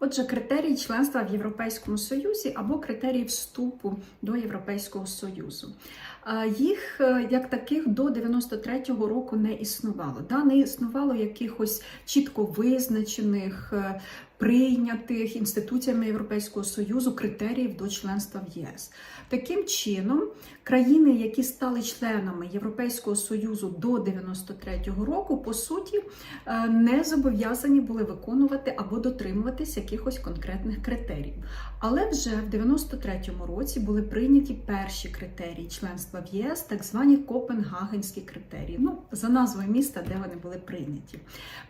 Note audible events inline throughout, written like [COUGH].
Отже, критерії членства в Європейському Союзі або критерії вступу до Європейського Союзу. Їх е, як таких до 93-го року не існувало. Да? Не існувало якихось чітко визначених, е, прийнятих інституціями Європейського Союзу критеріїв до членства в ЄС. Таким чином, країни, які стали членами Європейського Союзу до 93-го року, по суті, е, не зобов'язані були виконувати або дотримуватись якихось конкретних критеріїв. Але вже в 93-му році були прийняті перші критерії членства в ЄС, так звані Копенгагенські критерії. Ну, за назвою міста, де вони були прийняті.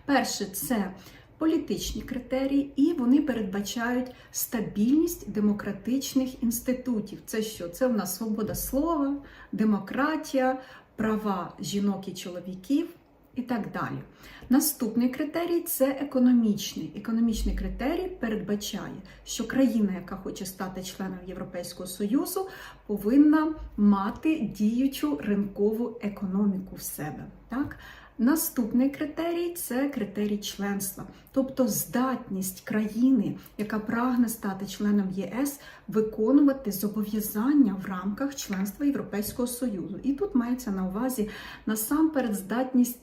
Перше це політичні критерії, і вони передбачають стабільність демократичних інститутів. Це що? Це у нас свобода слова, демократія, права жінок і чоловіків. І так далі. Наступний критерій це економічний. Економічний критерій передбачає, що країна, яка хоче стати членом Європейського Союзу, повинна мати діючу ринкову економіку в себе. Так? Наступний критерій це критерій членства, тобто здатність країни, яка прагне стати членом ЄС, виконувати зобов'язання в рамках членства Європейського Союзу. І тут мається на увазі насамперед здатність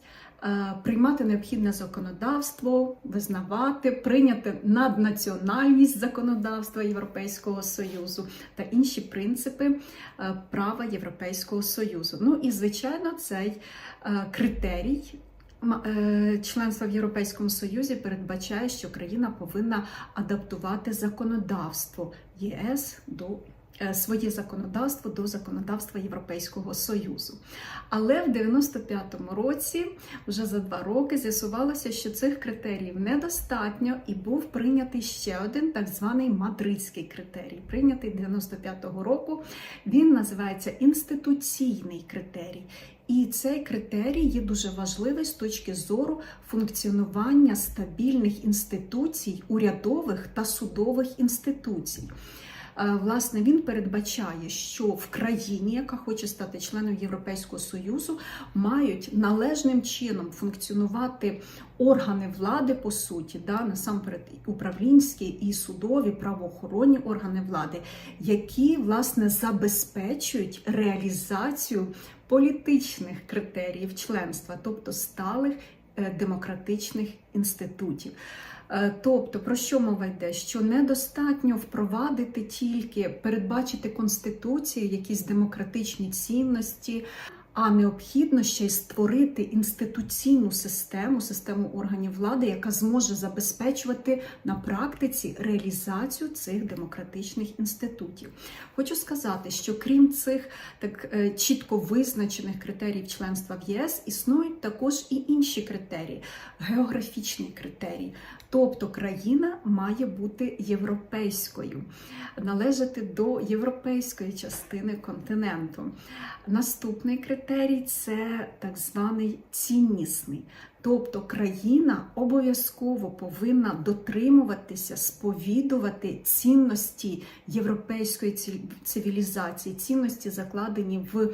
приймати необхідне законодавство, визнавати, прийняти наднаціональність законодавства Європейського Союзу та інші принципи е, права Європейського Союзу. Ну і звичайно, цей е, критерій. е, Членства в Європейському Союзі передбачає, що країна повинна адаптувати законодавство ЄС до е, своє законодавство до законодавства Європейського Союзу. Але в 95-му році, вже за два роки, з'ясувалося, що цих критеріїв недостатньо, і був прийнятий ще один так званий мадридський критерій, прийнятий 95-го року. Він називається інституційний критерій. І цей критерій є дуже важливий з точки зору функціонування стабільних інституцій, урядових та судових інституцій. Е, Власне, він передбачає, що в країні, яка хоче стати членом Європейського Союзу, мають належним чином функціонувати органи влади, по суті, да, насамперед управлінські і судові правоохоронні органи влади, які власне забезпечують реалізацію політичних критеріїв членства, тобто сталих е, демократичних інститутів. Е, Тобто, про що мова йде? Що недостатньо впровадити тільки передбачити конституції, якісь демократичні цінності, а необхідно ще й створити інституційну систему, систему органів влади, яка зможе забезпечувати на практиці реалізацію цих демократичних інститутів. Хочу сказати, що крім цих так е, чітко визначених критеріїв членства в ЄС, існують також і інші критерії, географічний критерій. Тобто країна має бути європейською, належати до європейської частини континенту. Наступний критерій це так званий ціннісний. Тобто країна обов'язково повинна дотримуватися, сповідувати цінності європейської цивілізації, цінності закладені в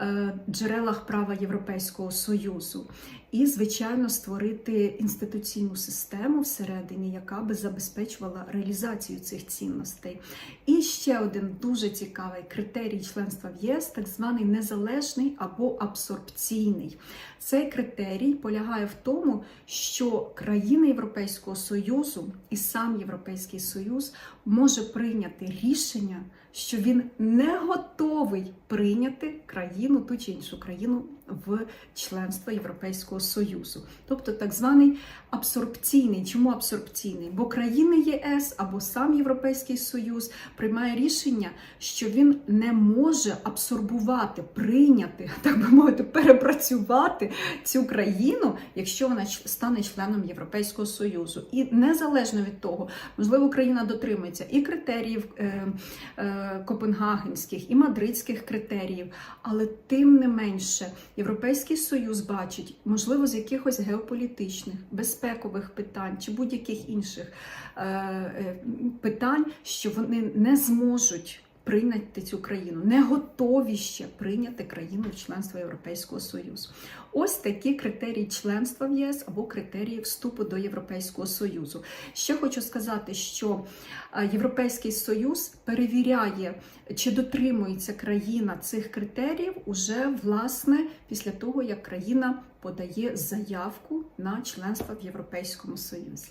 е, джерелах права Європейського Союзу. І, звичайно, створити інституційну систему всередині, яка би забезпечувала реалізацію цих цінностей. І ще один дуже цікавий критерій членства в ЄС, так званий незалежний або абсорбційний. Цей критерій полягає в тому, що країни Європейського Союзу і сам Європейський Союз може прийняти рішення, що він не готовий прийняти країну, ту чи іншу країну в членство Європейського Союзу. Тобто так званий абсорбційний. Чому абсорбційний? Бо країни ЄС або сам Європейський Союз приймає рішення, що він не може абсорбувати, прийняти, [LAUGHS] так би мовити, перепрацювати цю країну, якщо вона стане членом Європейського Союзу. І незалежно від того, можливо, країна дотримується і критеріїв е, е, копенгагенських, і мадридських критеріїв, але тим не менше Європейський Союз бачить, можливо, з якихось геополітичних, безпекових питань чи будь-яких інших е, е, питань, що вони не зможуть прийняти цю країну, не готові ще прийняти країну в членство Європейського Союзу. Ось такі критерії членства в ЄС або критерії вступу до Європейського Союзу. Ще хочу сказати, що е, Європейський Союз перевіряє, чи дотримується країна цих критеріїв уже власне після того, як країна подає заявку на членство в Європейському Союзі.